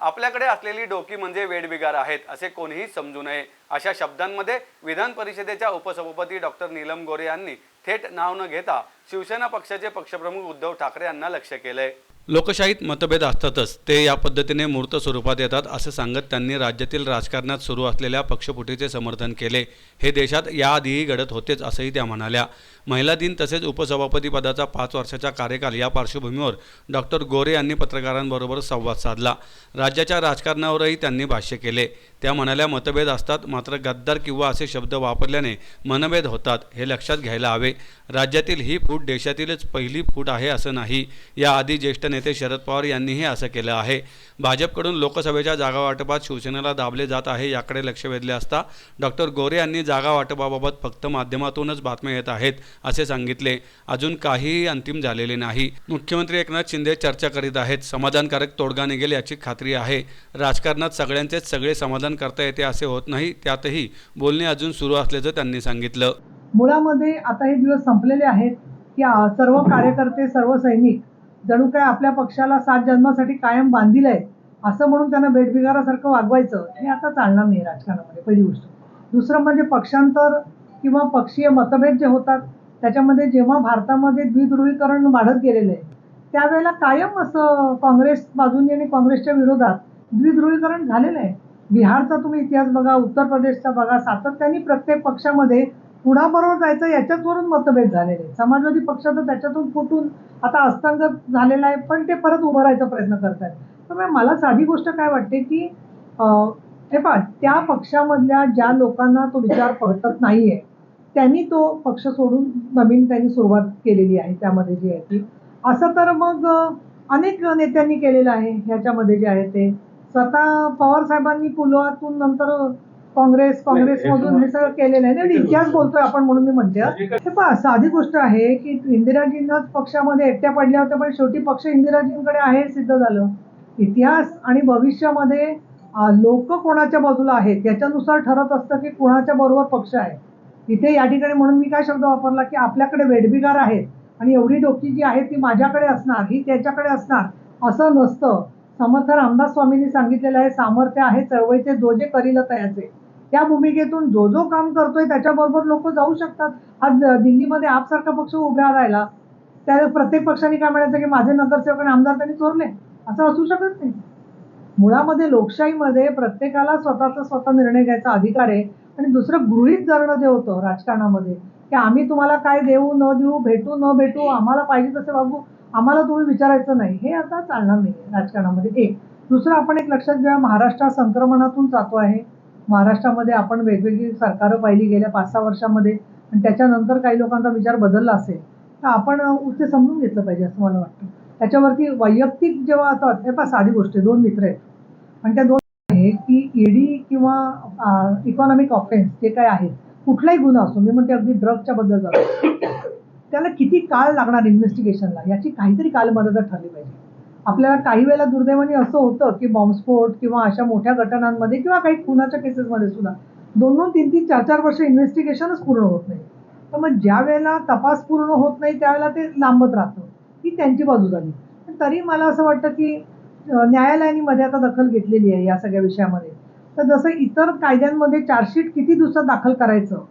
आपल्याकडे असलेली डोकी म्हणजे वेडबिगार आहेत असे कोणीही समजू नये. अशा शब्दांमध्ये विधान परिषदेच्या उपसभापती डॉक्टर नीलम गोरे यांनी थेट नाव न घेता शिवसेना पक्षाचे पक्षप्रमुख उद्धव ठाकरे यांना लक्ष केलंय. लोकशाहीत मतभेद असतातच ते या पद्धतीने मूर्त स्वरूपात येतात असं सांगत त्यांनी राज्यातील राजकारणात सुरू असलेल्या पक्षपुटीचे समर्थन केले. हे देशात याआधीही घडत होतेच असंही त्या म्हणाल्या. महिला दिन तसेच उपसभापतीपदाचा पाच वर्षाचा कार्यकाल या पार्श्वभूमीवर डॉक्टर गोरे यांनी पत्रकारांबरोबर संवाद साधला. राज्याच्या राजकारणावरही त्यांनी भाष्य केले. त्या म्हणाल्या मतभेद असतात मात्र गद्दार किंवा असे शब्द वापरल्याने मनभेद होतात हे लक्षात घ्यायला हवे. राज्यातील ही फूट देशातीलच पहिली फूट आहे असं नाही. याआधी ज्येष्ठ नेते शरद पवार यांनीही असं केलं आहे. भाजपकडून लोकसभेच्या जागा वाटपात शिवसेनेला दाबले जात आहे याकडे लक्ष वेधले असता डॉक्टर गोरे यांनी जागा वाटपाबाबत फक्त माध्यमातूनच बातम्या येत आहेत असे सांगितले. अजून काहीही अंतिम झालेले नाही. मुख्यमंत्री एकनाथ शिंदे चर्चा करीत आहेत. समाधानकारक तोडगा निघेल याची खात्री आहे. राजकारणात सगळ्यांचेच सगळे समाधान करता येते असे होत नाही त्यातही बोलणे अजून सुरू असल्याचं त्यांनी सांगितलं. मुळामध्ये आता हे दिवस संपलेले आहेत की सर्व कार्यकर्ते सर्व सैनिक जणू काय आपल्या पक्षाला सात जन्मासाठी कायम बांधील आहे असं म्हणून त्यांना बेटबिगारासारखं वागवायचं हे आता चालणार नाही राजकारणामध्ये पहिली गोष्ट. दुसरं म्हणजे पक्षांतर किंवा पक्षीय मतभेद जे होतात त्याच्यामध्ये जेव्हा भारतामध्ये द्विध्रुवीकरण वाढत गेलेलं आहे त्यावेळेला कायम असं काँग्रेस बाजूने आणि काँग्रेसच्या विरोधात द्विध्रुवीकरण झालेलं आहे. बिहारचा तुम्ही इतिहास बघा उत्तर प्रदेशचा बघा सातत्याने प्रत्येक पक्षामध्ये कुणाबरोबर जायचं याच्याचवरून मतभेद झालेले आहेत. समाजवादी पक्ष तर त्याच्यातून फुटून आता अस्तंगत झालेला आहे पण ते परत उभं राहायचा प्रयत्न करत आहेत त्यामुळे मला साधी गोष्ट काय वाटते की हे पहा त्या पक्षामधल्या ज्या लोकांना तो विचार पटत नाहीये त्यांनी तो पक्ष सोडून नवीन त्यांनी सुरुवात केलेली आहे त्यामध्ये जी आहे ती. असं तर मग अनेक नेत्यांनी केलेलं आहे ह्याच्यामध्ये जे आहे ते. स्वतः पवार साहेबांनी पुलवातून नंतर काँग्रेस काँग्रेसमधून हे सगळं केलेलं आहे. नाही, इतिहास बोलतोय आपण म्हणून मी म्हणते. हा. हे पहा साधी गोष्ट आहे की इंदिराजींनाच पक्षामध्ये एकट्या पडल्या होत्या पण शेवटी पक्ष इंदिराजींकडे आहे सिद्ध झालं. इतिहास आणि भविष्यामध्ये लोक कोणाच्या बाजूला आहेत याच्यानुसार ठरत असतं की कोणाच्या बरोबर पक्ष आहे. इथे या ठिकाणी म्हणून मी काय शब्द वापरला की आपल्याकडे वेडबिगार आहेत आणि एवढी डोकी जी आहे ती माझ्याकडे असणार ही त्याच्याकडे असणार असं नसतं. समर्थ रामदास स्वामींनी सांगितलेलं आहे सामर्थ्य आहे चळवळीचे जो जे करील तयाचे. त्या भूमिकेतून जो जो काम करतोय त्याच्याबरोबर लोक जाऊ शकतात. आज दिल्लीमध्ये आपसारखा पक्ष उभ्या राहिला त्या प्रत्येक पक्षाने काय म्हणायचं की माझे नगरसेवक आणि आमदार त्यांनी चोरले. असं असू शकत नाही. मुळामध्ये लोकशाहीमध्ये प्रत्येकाला स्वतःचा स्वतः निर्णय घ्यायचा अधिकार आहे. आणि दुसरं गृहित धरणं जे होतं राजकारणामध्ये की आम्ही तुम्हाला काय देऊ न देऊ भेटू न भेटू आम्हाला पाहिजे तसे वागू आम्हाला तुम्ही विचारायचं नाही. हे आता चालणार नाही राजकारणामध्ये. एक. दुसरं आपण एक लक्षात घ्या महाराष्ट्र संक्रमणातून जातो आहे. महाराष्ट्रामध्ये आपण वेगवेगळी सरकारं पाहिली गेल्या पाच सहा वर्षामध्ये आणि त्याच्यानंतर काही लोकांचा विचार बदलला असेल तर आपण ते समजून घेतलं पाहिजे असं मला वाटतं. त्याच्यावरती वैयक्तिक जेव्हा असतात हे पहा साधी गोष्ट आहे. दोन मित्र आहेत. आणि त्या दोन आहे की ईडी किंवा इकॉनॉमिक ऑफेन्स जे काय आहेत कुठलाही गुन्हा असो मी म्हणते अगदी ड्रगच्या बद्दल जातो. त्याला किती काळ लागणार इन्व्हेस्टिगेशनला याची काहीतरी कालमर्यादा ठरली पाहिजे. आपल्याला काही वेळेला दुर्दैवाने असं होतं की बॉम्बस्फोट किंवा अशा मोठ्या घटनांमध्ये किंवा काही खुनाच्या केसेसमध्ये सुद्धा दोन दोन तीन तीन चार चार वर्ष इन्व्हेस्टिगेशनच पूर्ण होत नाही. तर मग ज्या वेळेला तपास पूर्ण होत नाही त्यावेळेला ते लांबत राहतं. ही त्यांची बाजू झाली. पण तरी मला असं वाटतं की न्यायालयाने मध्ये आता दखल घेतलेली आहे या सगळ्या विषयामध्ये. तर जसं इतर कायद्यांमध्ये चार्जशीट किती दिवसात दाखल करायचं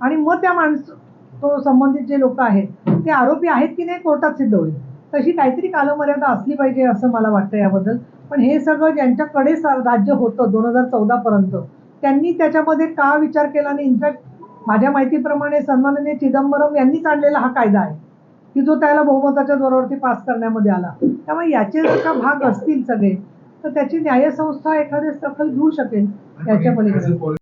आणि मग त्या माणसं तो संबंधित जे लोक आहेत ते आरोपी आहेत की नाही कोर्टात सिद्ध होईल. तशी काहीतरी कालमर्यादा असली पाहिजे असं मला वाटतं याबद्दल. पण हे सगळं ज्यांच्याकडे राज्य होतं दोन हजार चौदा पर्यंत त्यांनी त्याच्यामध्ये का विचार केला आणि इनफॅक्ट माझ्या माहितीप्रमाणे सन्माननीय चिदंबरम यांनीच आणलेला हा कायदा आहे की जो त्याला बहुमताच्या जोरावरती पास करण्यामध्ये आला. त्यामुळे याचे जर का भाग असतील सगळे तर त्याची न्यायसंस्था एखादी दखल घेऊ शकेल याच्या पलीकडे.